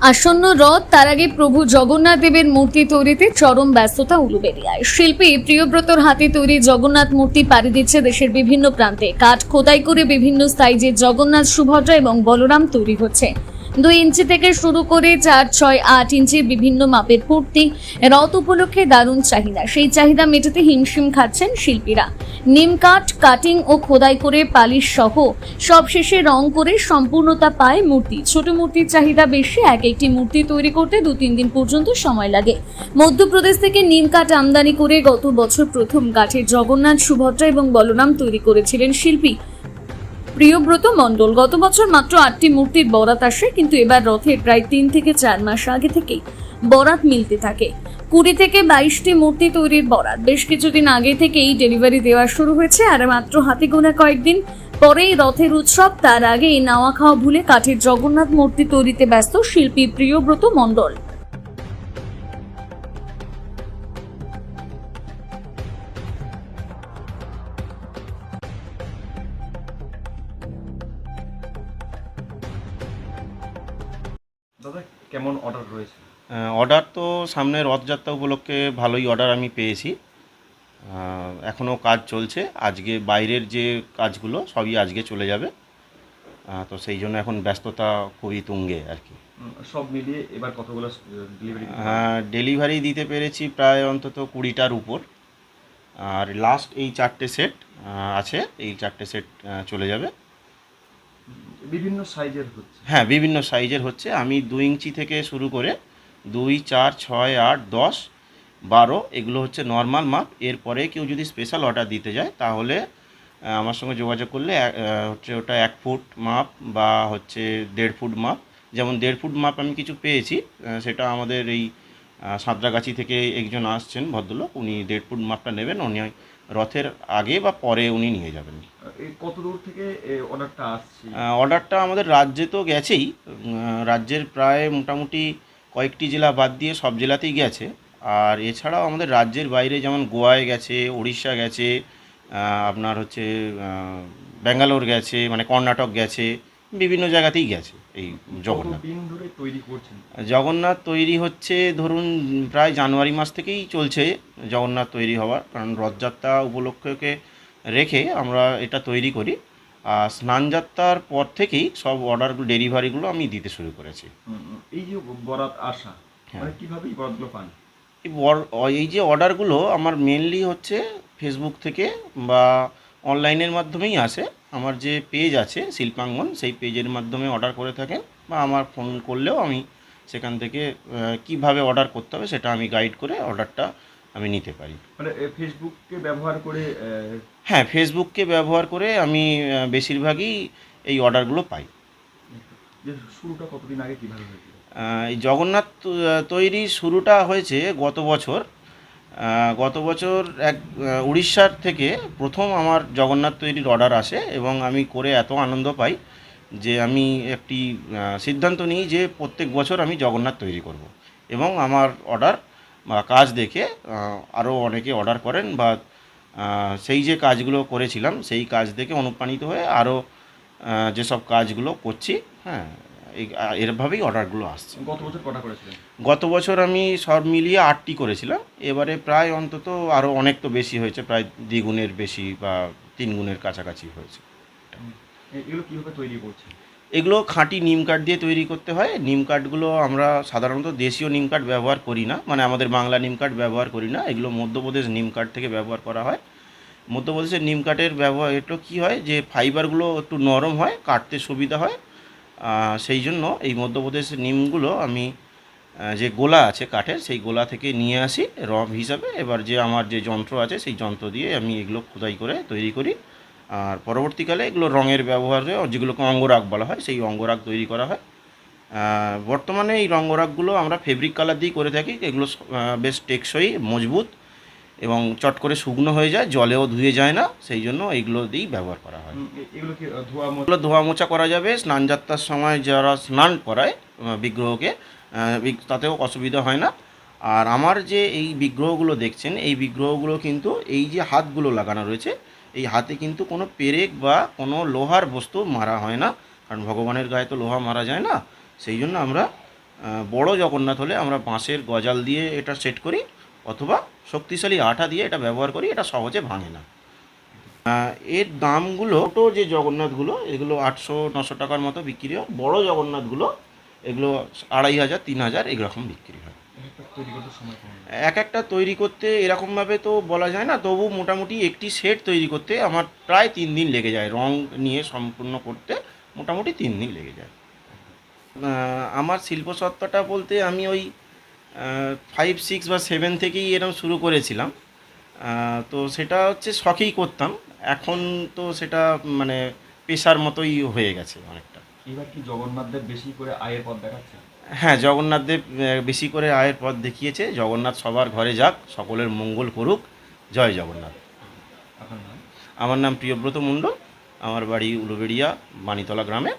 আসন্ন রথ, তার আগে প্রভু জগন্নাথ দেবের মূর্তি তৈরিতে চরম ব্যস্ততা উলুবেরিয়ায় শিল্পী প্রিয়ব্রতর হাতে তৈরি জগন্নাথ মূর্তি পাড়ি দিচ্ছে দেশের বিভিন্ন প্রান্তে। কাঠ খোদাই করে বিভিন্ন স্থায়ী যে জগন্নাথ সুভদ্রা এবং বলরাম তৈরি হচ্ছে। দুই ইঞ্চি থেকে শুরু করে চার, ছয়, আট ইঞ্চি বিভিন্ন মাপের মূর্তি রথ উপলক্ষে দারুণ চাহিদা। সেই চাহিদা মেটাতে হিমশিম খাচ্ছেন শিল্পীরা। নিম কাঠ, কাটিং ও খোদাই করে পালিশ সহ সবশেষে রং করে সম্পূর্ণতা পায় মূর্তি। ছোট মূর্তির চাহিদা বেশি, এক একটি মূর্তি তৈরি করতে দু, তিন দিন পর্যন্ত সময় লাগে। মধ্যপ্রদেশ থেকে নিম কাঠ আমদানি করে গত বছর প্রথম কাঠের জগন্নাথ সুভদ্রা এবং বলরাম তৈরি করেছিলেন শিল্পী। প্রিয়ব্রত মণ্ডল। গত বছর মাত্র আটটি মূর্তির বরাত আসে, কিন্তু এবার রথের প্রায় তিন থেকে চার মাস আগে থেকেই বরাত মিলতে থাকে। কুড়ি থেকে বাইশটি মূর্তি তৈরির বরাত। বেশ কিছুদিন আগে থেকেই ডেলিভারি দেওয়া শুরু হয়েছে, আর মাত্র হাতে গোনা কয়েকদিন পরেই রথের উৎসব। তার আগেই নাওয়া খাওয়া ভুলে কাঠের জগন্নাথ মূর্তি তৈরিতে ব্যস্ত শিল্পী প্রিয়ব্রত মণ্ডল। কেমন অর্ডার রয়েছে? অর্ডার তো সামনে রথযাত্রা উপলক্ষে ভালোই অর্ডার আমি পেয়েছি। এখনও কাজ চলছে। আজকে বাইরের যে কাজগুলো সবই আজকে চলে যাবে। তো সেই জন্য এখন ব্যস্ততা খুবই তুঙ্গে আর কি। সব মিলিয়ে এবার কতগুলো ডেলিভারি ডেলিভারি দিতে পেরেছি প্রায় অন্তত কুড়িটার উপর। আর লাস্ট এই চারটে সেট আছে। এই চারটে সেট চলে যাবে। বিভিন্ন সাইজের হচ্ছে। হ্যাঁ বিভিন্ন সাইজের হচ্ছে। আমি দুই ইঞ্চি থেকে শুরু করে দুই, চার, ছয়, আট, দশ, বারো, এগুলো হচ্ছে নর্মাল মাপ এরপরে কেউ যদি স্পেশাল অর্ডার দিতে যায়, তাহলে আমার সঙ্গে যোগাযোগ করলে হচ্ছে ওটা এক ফুট মাপ বা হচ্ছে দেড় ফুট মাপ। যেমন দেড় ফুট মাপ আমি কিছু পেয়েছি সেটা আমাদের এই সাঁতরাগাছি থেকে একজন আসছেন ভদ্রলোক উনি দেড় ফুট মাপটা নেবেন উনি রথের আগে বা পরে উনি নিয়ে যাবেন। কত দূর থেকে অর্ডারটা আসছে? অর্ডারটা আমাদের রাজ্যে তো গেছেই রাজ্যের প্রায় মোটামুটি কয়েকটি জেলা বাদ দিয়ে সব জেলাতেই গেছে। আর এছাড়াও আমাদের রাজ্যের বাইরে যেমন গোয়ায় গেছে উড়িষ্যা গেছে আপনার হচ্ছে ব্যাঙ্গালোর গেছে মানে কর্ণাটক গেছে বিভিন্ন জায়গাতেই গেছে এই জগন্নাথ। জগন্নাথ তৈরি হচ্ছে ধরুন প্রায় জানুয়ারি মাস থেকেই চলছে জগন্নাথ তৈরি হওয়ার। কারণ রথযাত্রা উপলক্ষকে রেখে আমরা এটা তৈরি করি। আর স্নানযাত্রার পর থেকেই সব অর্ডারগুলো ডেলিভারিগুলো আমি দিতে শুরু করেছি। এই যে বরাত আসা হ্যাঁ। মানে বরাতগুলো পান? এই যে অর্ডারগুলো আমার মেনলি হচ্ছে ফেসবুক থেকে বা অনলাইনের মাধ্যমেই আসে। আমার যে পেজ আছে শিল্পাঙ্গন সেই পেজের মাধ্যমে অর্ডার করে থাকেন বা আমার ফোন করলেও আমি সেখান থেকে কীভাবে অর্ডার করতে হবে সেটা আমি গাইড করে অর্ডারটা আমি নিতে পারি। মানে ফেসবুককে ব্যবহার করে হ্যাঁ ফেসবুককে ব্যবহার করে আমি বেশিরভাগই এই অর্ডারগুলো পাই। শুরুটা কতদিন আগে কীভাবে হয়েছিল? এই জগন্নাথ তৈরি শুরুটা হয়েছে গত বছর। গত বছর এক উড়িষ্যার থেকে প্রথম আমার জগন্নাথ তৈরির অর্ডার আসে এবং আমি করে এত আনন্দ পাই যে আমি একটি সিদ্ধান্ত নিই যে প্রত্যেক বছর আমি জগন্নাথ তৈরি করব। এবং আমার অর্ডার বা কাজ দেখে আরও অনেকে অর্ডার করেন বা সেই যে কাজগুলো করেছিলাম, সেই কাজ দেখে অনুপ্রাণিত হয়ে আরও যেসব কাজগুলো করছি হ্যাঁ এই- এরভাবেই অর্ডারগুলো আসছে। গত বছর কটা করেছিলেন? গত বছর আমি সব মিলিয়ে আটটি করেছিলাম। এবারে প্রায় অন্তত আরও অনেক তো বেশি হয়েছে প্রায় দ্বিগুণের বেশি বা তিন গুণের কাছাকাছি হয়েছে। এগুলো কীভাবে তৈরি করছেন? এগুলো খাঁটি নিম কাঠ দিয়ে তৈরি করতে হয়। নিম কাঠগুলো আমরা সাধারণত দেশীয় নিম কাঠ ব্যবহার করি না মানে আমাদের বাংলা নিম কাঠ ব্যবহার করি না। এগুলো মধ্যপ্রদেশ নিম কাঠ থেকে ব্যবহার করা হয়। মধ্যপ্রদেশের নিম কাঠের ব্যবহার একটু কী হয় যে ফাইবারগুলো একটু নরম হয় কাটতে সুবিধা হয়। সেই জন্য এই মধ্যপ্রদেশের নিমগুলো আমি যে গোলা আছে কাঠের, সেই গোলা থেকে নিয়ে আসি রব হিসাবে। এবার যে আমার যে যন্ত্র আছে, সেই যন্ত্র দিয়ে আমি এগুলো খোদাই করে তৈরি করি। আর পরবর্তীকালে এগুলো রঙের ব্যবহারে যেগুলোকে অঙ্গরাগ বলা হয়, সেই অঙ্গরাগ তৈরি করা হয়। বর্তমানে এই রঙ্গরাগগুলো আমরা ফেব্রিক কালার দিয়ে করে থাকি। এগুলো বেশ টেকসই, মজবুত এবং চট করে শুকনো হয়ে যায় জলেও ধুয়ে যায় না সেই জন্য এইগুলো দিয়েই ব্যবহার করা হয়। এগুলো কি ধোয়া মোছা করা যাবে স্নান যাত্রার সময় যারা স্নান করায় বিগ্রহকে তাতেও অসুবিধা হয় না। আর আমার যে এই বিগ্রহগুলো দেখছেন এই বিগ্রহগুলো কিন্তু এই যে হাতগুলো লাগানো রয়েছে এই হাতে কিন্তু কোনো পেরেক বা কোনো লোহার বস্তু মারা হয় না কারণ ভগবানের গায়ে তো লোহা মারা যায় না। সেই জন্য আমরা বড় জগন্নাথ হলে আমরা বাঁশের গজাল দিয়ে এটা সেট করি অথবা শক্তিশালী আঠা দিয়ে এটা ব্যবহার করি, এটা সহজে ভাঙে না। এর দামগুলো ছোটো যে জগন্নাথগুলো, এগুলো আটশো, নশো টাকার মতো বিক্রি হয়। বড়ো জগন্নাথগুলো, এগুলো আড়াই হাজার, তিন হাজার, এরকম বিক্রি হয়। এক একটা তৈরি করতে এরকমভাবে তো বলা যায় না, তবু মোটামুটি একটি সেট তৈরি করতে আমার প্রায় তিন দিন লেগে যায়। রং নিয়ে সম্পূর্ণ করতে মোটামুটি তিন দিন লেগে যায়। আমার শিল্পসত্তাটা বলতে আমি ওই ফাইভ সিক্স বা সেভেন থেকেই এরকম শুরু করেছিলাম। তো সেটা হচ্ছে শখেই করতাম। এখন তো সেটা মানে পেশার মতোই হয়ে গেছে অনেকটা। এবার কি জগন্নাথদের বেশি করে আয়ের পথ দেখাচ্ছে? হ্যাঁ জগন্নাথ দেব আহ, বেশি করে আয়ের পথ দেখিয়েছে। জগন্নাথ সবার ঘরে যাক সকলের মঙ্গল করুক। জয় জগন্নাথ। আমার নাম প্রিয়ব্রত মণ্ডল। আমার বাড়ি উলুবেড়িয়া বাণীতলা গ্রামে।